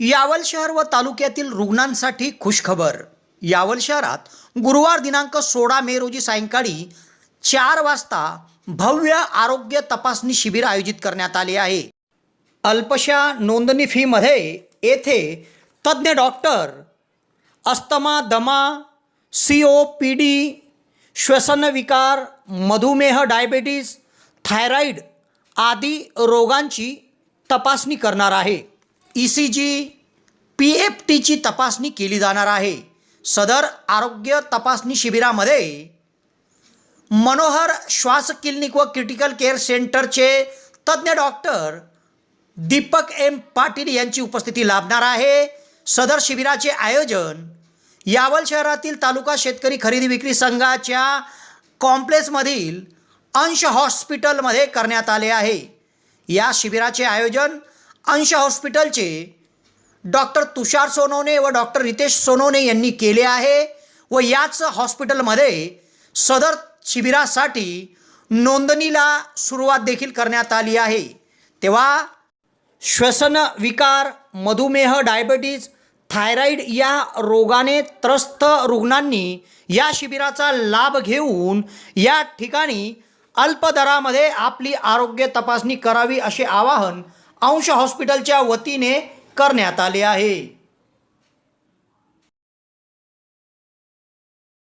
यावल शहर व तालुक्यातील रुग्णांसाठी खुशखबर. यावल शहरात गुरुवार दिनांक सोळा मे रोजी सायंकाळी चार वाजता भव्य आरोग्य तपासणी शिबिर आयोजित करण्यात आले आहे. अल्पशा नोंदणी फीमध्ये येथे तज्ज्ञ डॉक्टर अस्तमा दमा सी ओ पी डी श्वसनविकार मधुमेह डायबेटीस थायरॉईड आदी रोगांची तपासणी करणार आहे. E C G P F टीची तपासणी केली जाणार आहे. सदर आरोग्य तपासणी शिबिरामध्ये मनोहर श्वास क्लिनिक व क्रिटिकल केअर सेंटरचे तज्ज्ञ डॉक्टर दीपक एम पाटील यांची उपस्थिती लाभणार आहे. सदर शिबिराचे आयोजन यावल शहरातील तालुका शेतकरी खरेदी विक्री संघाच्या कॉम्प्लेक्समधील अंश हॉस्पिटलमध्ये करण्यात आले आहे. या शिबिराचे आयोजन अंश हॉस्पिटलचे डॉक्टर तुषार सोनवणे व डॉक्टर रितेश सोनवणे यांनी केले आहे व याच हॉस्पिटलमध्ये सदर शिबिरासाठी नोंदणीला सुरुवात देखील करण्यात आली आहे. तेव्हा श्वसन विकार मधुमेह डायबेटीज थायरॉईड या रोगाने त्रस्त रुग्णांनी या शिबिराचा लाभ घेऊन या ठिकाणी अल्प दरामध्ये आपली आरोग्य तपासणी करावी असे आवाहन अंश हॉस्पिटलच्या वतीने करण्यात आले आहे.